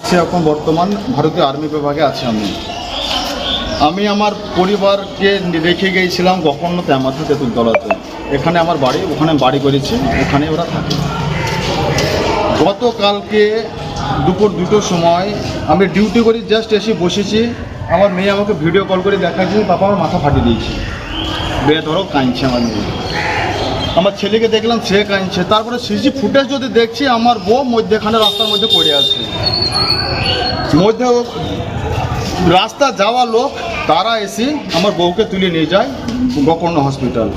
আছি এখন বর্তমান ভারতীয় আর্মি বিভাগে আছি আমি। আমি আমার পরিবারকে রেখে গিয়েছিলাম গকর্ণ তেমাথা তেঁতুলতলাতে। এখানে আমার বাড়ি, ওখানে বাড়ি করেছি, ওখানে ওরা থাকে। গতকালকে দুপুর দুটোর সময় আমি ডিউটি করি জাস্ট এসে বসেছি। আমার মেয়ে আমাকে ভিডিও কল করে দেখাচ্ছে বাবা আমার মাথা ফাটিয়ে দিয়েছি। দিয়েছে বেধরক কাঁদছে আমার মেয়ে। আমার ছেলেকে দেখলাম, সে কাঁদছে। তারপরে সিসি ফুটেজ যদি দেখছি, আমার বউ মধ্যেখানে রাস্তার মধ্যে পড়ে আছে। মধ্যে রাস্তা যাওয়া লোক, তারা এসে আমার বউকে তুলে নিয়ে যায় গকর্ণ হসপিটাল।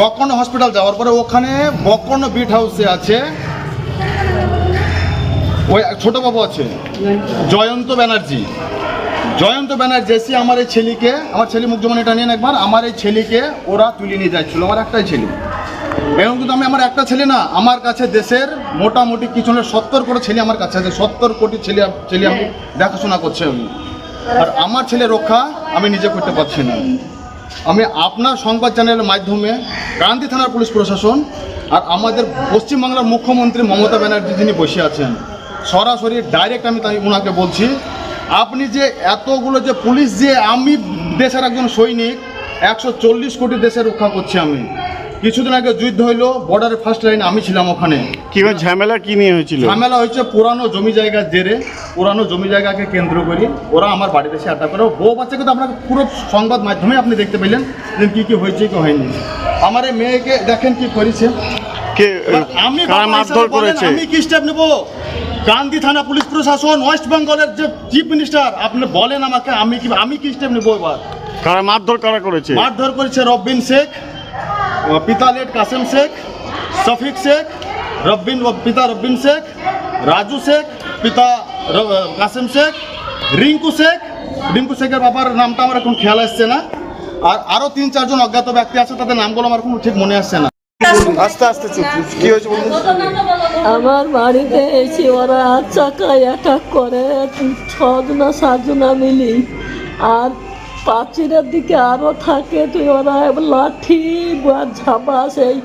গকর্ণ হসপিটাল যাওয়ার পরে ওখানে গকর্ণ বিট হাউসে আছে। ওই ছোট বাবু আছে, জয়ন্ত ব্যানার্জি। জয়ন্ত ব্যানার্জি এসে আমার এই ছেলেকে, আমার ছেলে মুখ যেমন এটা নিয়ে একবার, আমার এই ছেলেকে ওরা তুলে নিয়ে যাচ্ছিল, আমার একটাই ছেলে। এবং কিন্তু আমি আমার একটা ছেলে না, আমার কাছে দেশের মোটামুটি কিছু না, সত্তর কোটি ছেলে আমার কাছে আছে, সত্তর কোটি ছেলে ছেলে আমি দেখাশোনা করছে আমি। আর আমার ছেলে রক্ষা আমি নিজে করতে পারছি না। আমি আপনার সংবাদ চ্যানেলের মাধ্যমে গান্ধী থানার পুলিশ প্রশাসন আর আমাদের পশ্চিমবাংলার মুখ্যমন্ত্রী মমতা ব্যানার্জি যিনি বসে আছেন, সরাসরি ডাইরেক্ট আমি তাই ওনাকে বলছি, আপনি যে এতগুলো যে পুলিশ যে আমি দেশের একজন সৈনিক, একশো চল্লিশ কোটি দেশের রক্ষা করছি আমি। কিছুদিন আগে যুদ্ধ হইল বর্ডারের ফার্স্ট লাইন আমি ছিলাম ওখানে। কিংবা ঝামেলা কি নিয়ে হয়েছিল? ঝামেলা হয়েছে পুরানো জমি জায়গার জেরে পুরানো জমি জায়গাকে কেন্দ্র করে ওরা আমার বাড়িতে এসে আড্ডা করে। বউ বাচ্চাকে তো আপনাকে পুরো সংবাদ মাধ্যমে আপনি দেখতে পেলেন যে কী কী হয়েছে কি হয়নি। আমার এই মেয়েকে দেখেন কি করেছে। কে আমি মারধর করেছে? আমি কি স্টেপ নেব? গান্ধী থানা পুলিশ প্রশাসন ওয়েস্ট বেঙ্গলের যে চিফ মিনিস্টার আপনি বলেন আমাকে আমি কি আমি কি স্টেপ নেব এবার? কারা মারধর কারা করেছে? মারধর করেছে রব্বিন শেখ পিতা লেট কাসেম শেখ শফিক শেখ রব্বিন ও পিতা রব্বিন শেখ রাজু শেখ পিতা কাসেম শেখ রিঙ্কু শেখ। রিঙ্কু শেখের বাবার নামটা আমার এখন খেয়াল আসছে না। আর আরও তিন চারজন অজ্ঞাত ব্যক্তি আছে তাদের নামগুলো আমার এখন ঠিক মনে আসছে না। আস্তে আস্তে চুপ কি হয়েছে বলুন? আমার বাড়িতে এসে ওরা চাকায় অ্যাটাক করে ছজনা সাতজনা মিলি। আর পাঁচিরের দিকে আরও থাকে তুই ওরা লাঠি বা ঝাপা সেই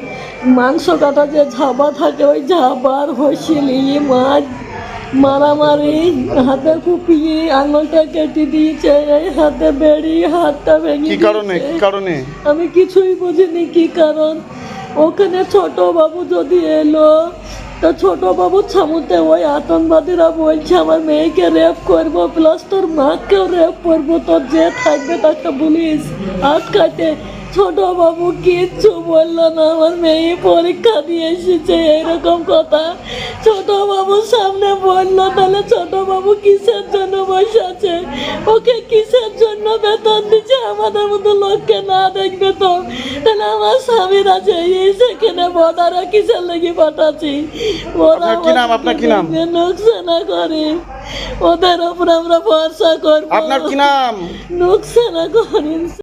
মাংস কাটা যে ঝাবা থাকে ওই ঝাবার হইসিলি মাছ মারামারি হাতে কুপিয়ে আঙুলটা কেটে দিয়েছে এই হাতে বেড়ি হাতটা ভেঙে কি কারণে? কি কারণে? আমি কিছুই বুঝিনি কি কারণ। ওখানে ছোট বাবু যদি এলো তো ছোট বাবু ছামুতে ওই আতঙ্কবাদীরা বলছে, আমার মেয়েকে রেপ করব প্লাস তোর মাকেও রেপ করব, তোর যে থাকবে তাকে আজ আটকাতে ছোট বাবু কিচ্ছু বলল না। আমার মেয়ে পরীক্ষা দিয়ে এসেছে এরকম কথা। ছোট বাবুর সামনে বলল তাহলে ছোট বাবু কিসের জন্য বসে আছে? ওকে কিসের জন্য বেতন দিচ্ছে? আমাদের মতো লোককে না দেখবে তো? তাহলে আমার স্বামীর আছে এই সেখানে বর্ডারে কিসের লেগে পাঠাচ্ছি? ওরা নোকসানা করে। ওদের ওপর আমরা ভরসা করব। আপনার কি নাম? নোকসানা করি।